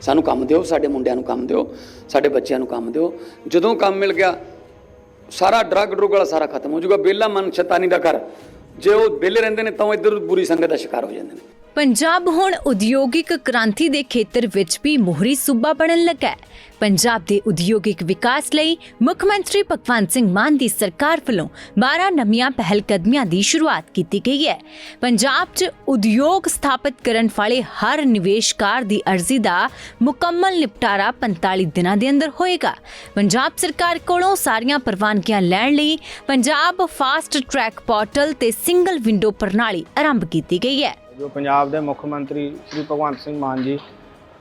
ਸਾਨੂੰ ਕੰਮ ਦਿਓ, ਸਾਡੇ ਮੁੰਡਿਆਂ ਨੂੰ ਕੰਮ ਦਿਓ, ਸਾਡੇ ਬੱਚਿਆਂ ਨੂੰ ਕੰਮ ਦਿਓ। ਜਦੋਂ ਕੰਮ ਮਿਲ ਗਿਆ, ਸਾਰਾ ਡਰੱਗ ਡਰੁੱਗ ਵਾਲਾ ਸਾਰਾ ਖਤਮ ਹੋ ਜਾਊਗਾ। ਬੇਲਾ ਮਨ ਸ਼ੈਤਾਨੀ ਦਾ ਘਰ। ਜੇ ਉਹ ਵਿਹਲੇ ਰਹਿੰਦੇ ਨੇ, ਤਾਂ ਉਹ ਇੱਧਰ ਬੁਰੀ ਸੰਗਤ ਦਾ ਸ਼ਿਕਾਰ ਹੋ ਜਾਂਦੇ ਨੇ। ਪੰਜਾਬ ਹੁਣ ਉਦਯੋਗਿਕ ਕ੍ਰਾਂਤੀ ਦੇ ਖੇਤਰ ਵਿੱਚ ਵੀ ਮੋਹਰੀ ਸੂਬਾ ਬਣਨ ਲੱਗਾ ਹੈ। ਪੰਜਾਬ ਦੇ ਉਦਯੋਗਿਕ ਵਿਕਾਸ ਲਈ ਮੁੱਖ ਮੰਤਰੀ ਭਗਵੰਤ ਸਿੰਘ ਮਾਨ ਦੀ ਸਰਕਾਰ ਵੱਲੋਂ 12 ਨਵੀਆਂ ਪਹਿਲਕਦਮੀਆਂ ਦੀ ਸ਼ੁਰੂਆਤ ਕੀਤੀ ਗਈ ਹੈ। ਪੰਜਾਬ 'ਚ ਉਦਯੋਗ ਸਥਾਪਿਤ ਕਰਨ ਵਾਲੇ ਹਰ ਨਿਵੇਸ਼ਕਾਰ ਦੀ ਅਰਜ਼ੀ ਦਾ ਮੁਕੰਮਲ ਨਿਪਟਾਰਾ 45 ਦਿਨਾਂ ਦੇ ਅੰਦਰ ਹੋਏਗਾ। ਪੰਜਾਬ ਸਰਕਾਰ ਕੋਲੋਂ ਸਾਰੀਆਂ ਪ੍ਰਵਾਨਗੀਆਂ ਲੈਣ ਲਈ ਪੰਜਾਬ ਫਾਸਟ ਟਰੈਕ ਪੋਰਟਲ ਤੇ ਸਿੰਗਲ ਵਿੰਡੋ ਪ੍ਰਣਾਲੀ ਆਰੰਭ ਕੀਤੀ ਗਈ ਹੈ। ਜੋ ਪੰਜਾਬ ਦੇ ਮੁੱਖ ਮੰਤਰੀ ਸ੍ਰੀ ਭਗਵੰਤ ਸਿੰਘ ਮਾਨ ਜੀ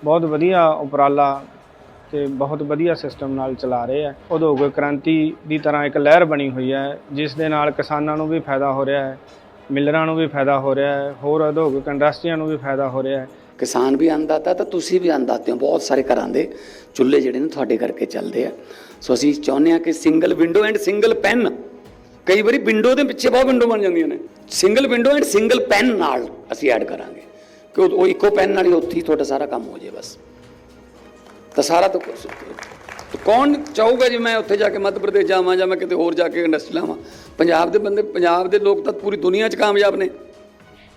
ਬਹੁਤ ਵਧੀਆ ਉਪਰਾਲਾ ਤੇ ਬਹੁਤ ਵਧੀਆ ਸਿਸਟਮ ਨਾਲ ਚਲਾ ਰਹੇ ਆ। ਉਦਯੋਗਿਕ ਕ੍ਰਾਂਤੀ ਦੀ ਤਰ੍ਹਾਂ ਇੱਕ ਲਹਿਰ ਬਣੀ ਹੋਈ ਹੈ, ਜਿਸ ਦੇ ਨਾਲ ਕਿਸਾਨਾਂ ਨੂੰ ਵੀ ਫਾਇਦਾ ਹੋ ਰਿਹਾ ਹੈ, ਮਿਲਰਾਂ ਨੂੰ ਵੀ ਫਾਇਦਾ ਹੋ ਰਿਹਾ ਹੈ, ਹੋਰ ਉਦਯੋਗਿਕ ਇੰਡਸਟਰੀਆਂ ਨੂੰ ਵੀ ਫਾਇਦਾ ਹੋ ਰਿਹਾ ਹੈ। ਕਿਸਾਨ ਵੀ ਅੰਨਦਾਤਾ ਤਾਂ ਤੁਸੀਂ ਵੀ ਅੰਨਦਾਤੇ ਹੋ, ਬਹੁਤ ਸਾਰੇ ਘਰਾਂ ਦੇ ਚੁੱਲ੍ਹੇ ਜਿਹੜੇ ਨੇ ਤੁਹਾਡੇ ਕਰਕੇ ਚੱਲਦੇ ਆ। ਸੋ ਅਸੀਂ ਚਾਹੁੰਦੇ ਆ ਕਿ single window and single PAN ਕਈ ਵਾਰੀ ਵਿੰਡੋ ਦੇ ਪਿੱਛੇ ਬਹੁਤ ਵਿੰਡੋ ਬਣ ਜਾਂਦੀਆਂ ਨੇ। Single window and single PAN ਨਾਲ ਅਸੀਂ ਐਡ ਕਰਾਂਗੇ। ਕਿ ਉਹ ਇੱਕੋ ਪੈਨ ਨਾਲ ਹੀ ਉੱਥੇ ਤੁਹਾਡਾ ਸਾਰਾ ਕੰਮ ਹੋ ਜਾਏ ਬਸ। ਤਾਂ ਸਾਰਾ ਤਾਂ ਕੌਣ ਚਾਹੂਗਾ ਜੀ ਮੈਂ ਉੱਥੇ ਜਾ ਕੇ ਮੱਧ ਪ੍ਰਦੇਸ਼ ਜਾਵਾਂ ਜਾਂ ਮੈਂ ਕਿਤੇ ਹੋਰ ਜਾ ਕੇ ਇੰਡਸਟਰੀ ਲਾਵਾਂ? ਪੰਜਾਬ ਦੇ ਬੰਦੇ ਪੰਜਾਬ ਦੇ ਲੋਕ ਤਾਂ ਪੂਰੀ ਦੁਨੀਆ 'ਚ ਕਾਮਯਾਬ ਨੇ।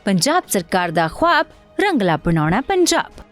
ਪੰਜਾਬ ਸਰਕਾਰ ਦਾ ਖੁਆਬ ਰੰਗਲਾ ਬਣਾਉਣਾ ਪੰਜਾਬ।